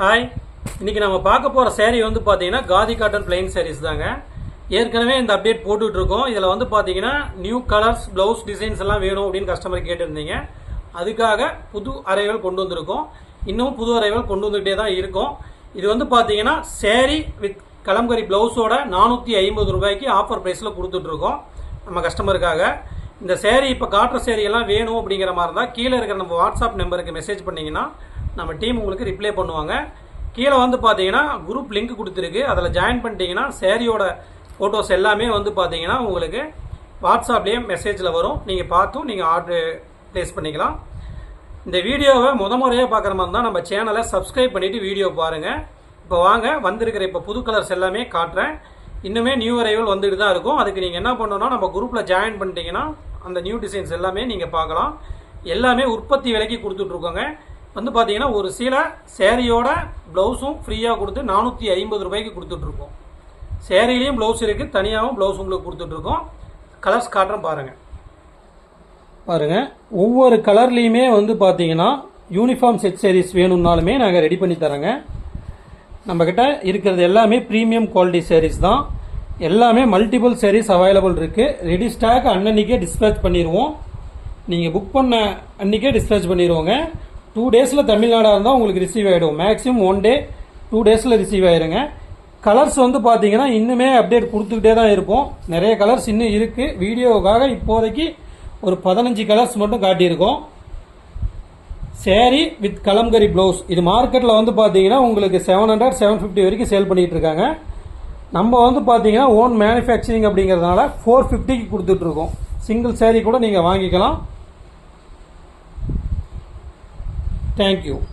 Hi இன்றைக்கி நம்ம பார்க்க போகிற சேரீ வந்து பார்த்தீங்கன்னா காதி காட்டன் பிளைன் சேரீஸ் தாங்க. ஏற்கனவே இந்த அப்டேட் போட்டுட்ருக்கோம். இதில் வந்து பார்த்தீங்கன்னா நியூ கலர்ஸ் ப்ளவுஸ் டிசைன்ஸ் எல்லாம் வேணும் அப்படின்னு கஸ்டமர் கேட்டிருந்தீங்க. அதுக்காக புது அறைகள் கொண்டு வந்திருக்கோம். இன்னும் புது அறைகள் கொண்டு வந்துகிட்டே தான் இருக்கும். இது வந்து பார்த்தீங்கன்னா சேரீ வித் கலம்கரி ப்ளவுஸோட நானூற்றி ஐம்பது ரூபாய்க்கு ஆஃபர் ப்ரைஸில் கொடுத்துட்ருக்கோம் நம்ம கஸ்டமருக்காக இந்த சேரீ இப்போ காட்டுற சேரீ எல்லாம் வேணும் அப்படிங்கிற மாதிரி தான் கீழே இருக்கிற நம்ம வாட்ஸ்அப் நம்பருக்கு மெசேஜ் பண்ணிங்கன்னா நம்ம டீம் உங்களுக்கு ரிப்ளை பண்ணுவாங்க. கீழே வந்து பார்த்தீங்கன்னா குரூப் லிங்க் கொடுத்துருக்கு. அதில் ஜாயின் பண்ணிட்டீங்கன்னா சேரீயோட ஃபோட்டோஸ் எல்லாமே வந்து பார்த்தீங்கன்னா உங்களுக்கு வாட்ஸ்அப்லேயே மெசேஜில் வரும். நீங்கள் பார்த்தும் நீங்கள் ஆர்டர் ப்ளேஸ் பண்ணிக்கலாம். இந்த வீடியோவை முத முறையாக பார்க்குற மாதிரி தான் நம்ம சேனலை சப்ஸ்கிரைப் பண்ணிவிட்டு வீடியோ பாருங்கள் இப்போ வாங்க வந்திருக்கிற இப்போ புது கலர்ஸ் எல்லாமே காட்டுறேன். இன்னுமே நியூ அரைவல் வந்துட்டு தான் இருக்கும். அதுக்கு நீங்கள் என்ன பண்ணணும்னா நம்ம குரூப்பில் ஜாயின் பண்ணிட்டீங்கன்னா அந்த நியூ டிசைன்ஸ் எல்லாமே நீங்கள் பார்க்கலாம். எல்லாமே உற்பத்தி விலைக்கு கொடுத்துட்ருக்கோங்க வந்து பார்த்தீங்கன்னா ஒரு சில சேரீயோட ப்ளவுஸும் ஃப்ரீயாக கொடுத்து நானூற்றி ஐம்பது ரூபாய்க்கு கொடுத்துட்ருக்கோம் சேரீலையும் ப்ளவுஸ் இருக்குது தனியாகவும் ப்ளவுஸ் உங்களுக்கு கொடுத்துட்ருக்கோம் கலர்ஸ் காட்டுறோம் பாருங்கள் பாருங்கள் ஒவ்வொரு கலர்லேயுமே வந்து பார்த்தீங்கன்னா யூனிஃபார்ம் செட் சேரீஸ் வேணும்னாலுமே நாங்கள் ரெடி பண்ணி தரோங்க. நம்மக்கிட்ட இருக்கிறது எல்லாமே ப்ரீமியம் குவாலிட்டி சேரீஸ் தான். எல்லாமே மல்டிபிள் சேரீஸ் அவைலபிள் இருக்குது ரெடி ஸ்டாக் அன்னன்னைக்கே டிஸ்பேச் பண்ணிடுவோம் நீங்கள் புக் பண்ண அன்றைக்கே டிஸ்பேச் பண்ணிடுவோங்க டூ டேஸில் தமிழ்நாடாக இருந்தால் உங்களுக்கு ரிசீவ் ஆகிடும் மேக்ஸிமம் ஒன் டே டூ டேஸில் ரிசீவ் ஆயிருங்க. கலர்ஸ் வந்து பார்த்தீங்கன்னா இன்னுமே அப்டேட் கொடுத்துக்கிட்டே தான் இருப்போம். நிறைய கலர்ஸ் இன்னும் இருக்குது வீடியோவுக்காக இப்போதைக்கு ஒரு பதினஞ்சு கலர்ஸ் மட்டும் காட்டியிருக்கோம். சேரீ வித் கலம்கரி ப்ளவுஸ் இது மார்க்கெட்டில் வந்து பார்த்தீங்கன்னா உங்களுக்கு செவன் ஹண்ட்ரட் செவன் ஃபிஃப்டி வரைக்கும் சேல் பண்ணிகிட்டு இருக்காங்க. நம்ம வந்து பார்த்தீங்கன்னா ஓன் மேனுஃபேக்சரிங் அப்படிங்கிறதுனால ஃபோர் ஃபிஃப்டிக்கு கொடுத்துட்ருக்கோம் சிங்கிள் சேரீ கூட நீங்கள் வாங்கிக்கலாம். Thank you.